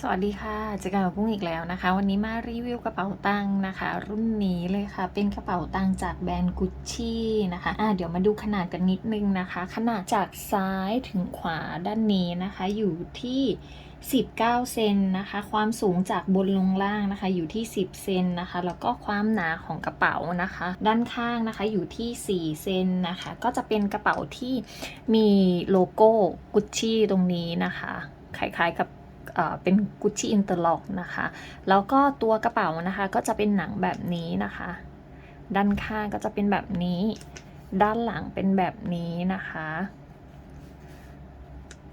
สวัสดีค่ะเจอกันกับกุ้งอีกแล้วนะคะ วันนี้มารีวิวกระเป๋าตังค์นะคะ รุ่นนี้เลยค่ะ เป็นกระเป๋าตังค์จากแบรนด์กุชชี่นะคะอะเดี๋ยวมาดูขนาดกันนิดนึงนะคะ ขนาดจากซ้ายถึงขวาด้านนี้นะคะ อยู่ที่ 19 เซนนะคะ ความสูงจากบนลงล่างนะคะ อยู่ที่ 10 เซนนะคะ แล้วก็ความหนาของกระเป๋านะคะ ด้านข้างนะคะอยู่ที่ 4 เซนนะคะ ก็จะเป็นกระเป๋าที่มีโลโก้กุชชี่ตรงนี้นะคะคล้ายๆกับ เป็นกุชชี่อินเตอร์ล็อกนะคะ แล้วก็ตัวกระเป๋านะคะก็จะเป็นหนังแบบนี้นะคะ ด้านข้างก็จะเป็นแบบนี้ ด้านหลังเป็นแบบนี้นะคะ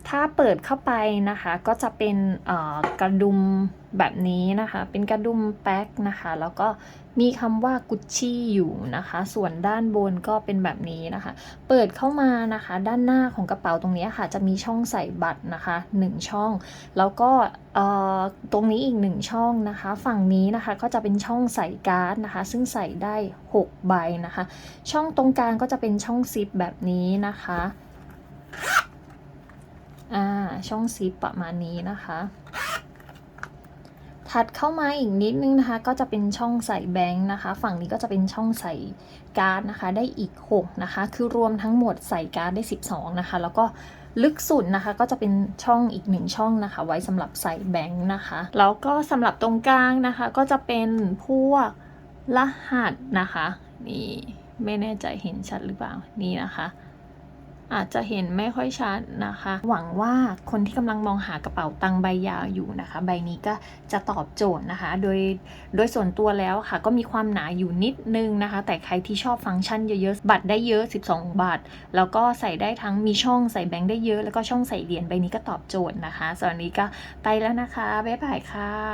ถ้าเปิดเข้าไปนะคะ ก็จะเป็นกระดุมแบบนี้นะคะ เป็นกระดุมแป๊กนะคะ แล้วก็มีคำว่ากุชชี่อยู่นะคะ ส่วนด้านบนก็เป็นแบบนี้นะคะ เปิดเข้ามานะคะ ด้านหน้าของกระเป๋าตรงนี้ค่ะ จะมีช่องใส่บัตรนะคะ 1 ช่อง แล้วก็ตรงนี้อีกหนึ่งช่องนะคะ ฝั่งนี้นะคะก็จะเป็นช่องใส่การ์ดนะคะ ซึ่งใส่ได้ 6 ใบนะคะ ช่องตรงกลางก็จะเป็นช่องซิปแบบนี้นะคะ อ่าช่องซิปประมาณนี้นะคะ ถัดเข้ามาอีกนิดนึงนะคะ ก็จะเป็นช่องใส่แบงค์นะคะ ฝั่งนี้ก็จะเป็นช่องใส่การ์ดนะคะ ได้อีก 6 นะคะ คือรวมทั้งหมดใส่การ์ดได้ 12 นะคะ แล้วก็ลึกสุดนะคะก็จะเป็นช่องอีกหนึ่งช่องนะคะ ไว้สำหรับใส่แบงค์นะคะ แล้วก็สำหรับตรงกลางนะคะ ก็จะเป็นพวกรหัสนะคะ นี่ไม่แน่ใจเห็นชัดหรือเปล่านี่นะคะ อาจจะเห็นไม่ค่อยชัดนะคะ หวังว่าคนที่กำลังมองหากระเป๋าตังใบยาวอยู่นะคะ ใบนี้ก็จะตอบโจทย์นะคะ โดยโดยส่วนตัวแล้วค่ะ ก็มีความหนาอยู่นิดนึงนะคะ แต่ใครที่ชอบฟังก์ชันเยอะๆ บัตรได้เยอะ 12 บาท แล้วก็ใส่ได้ทั้งมีช่องใส่แบงค์ได้เยอะ แล้วก็ช่องใส่เหรียญใบนี้ก็ตอบโจทย์นะคะส่วนนนี้ก็ไปแล้วนะคะ บ๊ายบายค่ะ